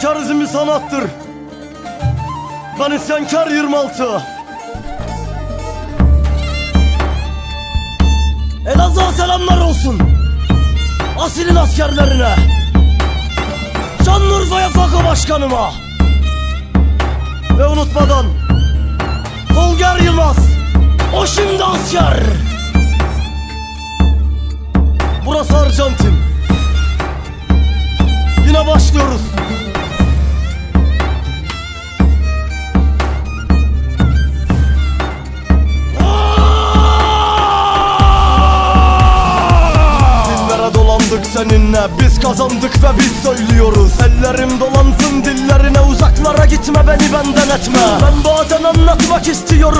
sözüm bir sanattır. Ben isyankar 26. Elazığ'a selamlar olsun. Asilin askerlerine. Şanlıurfa'ya Fako başkanıma. Ve unutmadan Tolgar Yılmaz. O şimdi asker. Burası Arjantin. Yine başlıyoruz. Dolandık seninle. Biz kazandık ve biz söylüyoruz. Ellerim dolansın dillerine uzaklara gitme beni benden etme. Ben bazen anlatmak istiyorum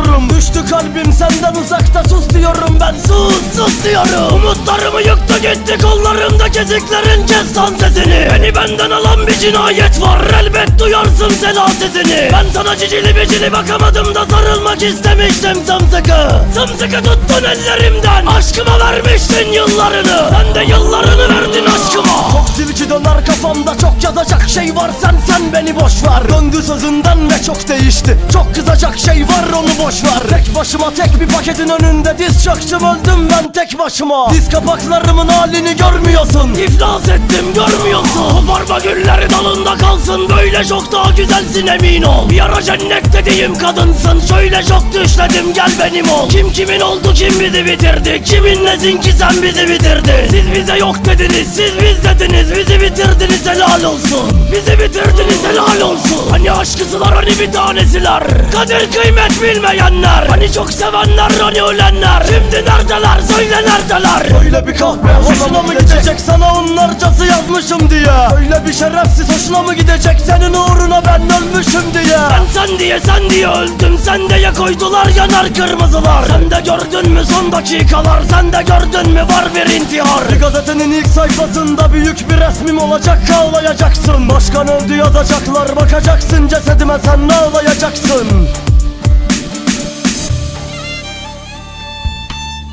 susmuyorum Düştü kalbim senden uzakta sus diyorum Ben. Sus sus diyorum. Umutlarımı yıktı gitti kollarımda keziklerin kes san sesini. Beni benden alan bir cinayet var Elbet duyarsın sela sesini. Ben sana cicili bicili bakamadım da sarılmak istemiştim sımsıkı. Sımsıkı tuttun ellerimden Aşkıma vermiştin yıllarını. Sen de yıllarını verdin aşkıma. Tilki döner kafamda çok yazacak şey var. Sen sen beni boş ver. Döndü sözünden ve çok değişti. Çok kızacak şey var onu boş ver. Tek başıma tek bir paketin önünde diz çöktüm öldüm ben tek başıma. Diz kapaklarımın halini görmüyorsun. İflas ettim görmüyorsun. Koparma gülleri dalında kalsın. Böyle çok daha güzelsin emin ol. Bir ara cennet dediğim kadınsın. Şöyle çok düşledim gel benim ol. Kim kimin oldu kim bizi bitirdi? Kimin nesin ki sen bizi bitirdin? Siz bize yok dediniz siz biz dediniz. Bizi bitirdiniz helal olsun. Bizi bitirdiniz helal olsun. Hani aşkısılar hani bir tanesiler. Kadir kıymet bilmeyenler. Hani çok sevenler hani ölenler. Şimdi neredeler söyle neredeler? Öyle bir kahve hoşuna mı gidecek? sana onlarcası yazmışım diye. Öyle bir şerefsiz hoşuna mı gidecek? Senin uğruna ben ölmüşüm diye. Ben sen diye sen diye öldüm. Sen diye koydular yanar kırmızılar. Sen de gördün mü son dakikalar? Sen de gördün mü? Var bir intihar gazetenin ilk sayfasında büyük bir resmim olacak ağlayacaksın. Başkan öldü yazacaklar bakacaksın. Cesedime sen ağlayacaksın.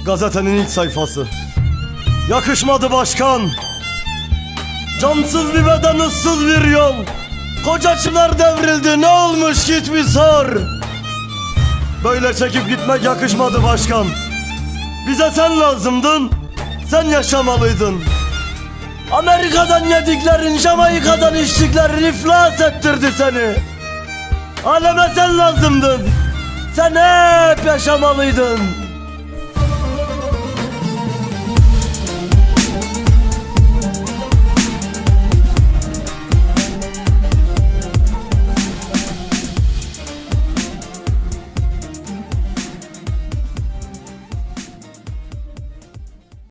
Gazetenin ilk sayfası. Yakışmadı başkan. Cansız bir beden ıssız bir yol. Koca çınar devrildi ne olmuş git bir sor Böyle çekip gitmek yakışmadı başkan. Bize sen lazımdın Sen yaşamalıydın. Amerika'dan yediklerin Jamaika'dan içtiklerin iflas ettirdi seni. Aleme sen lazımdın. Sen hep yaşamalıydın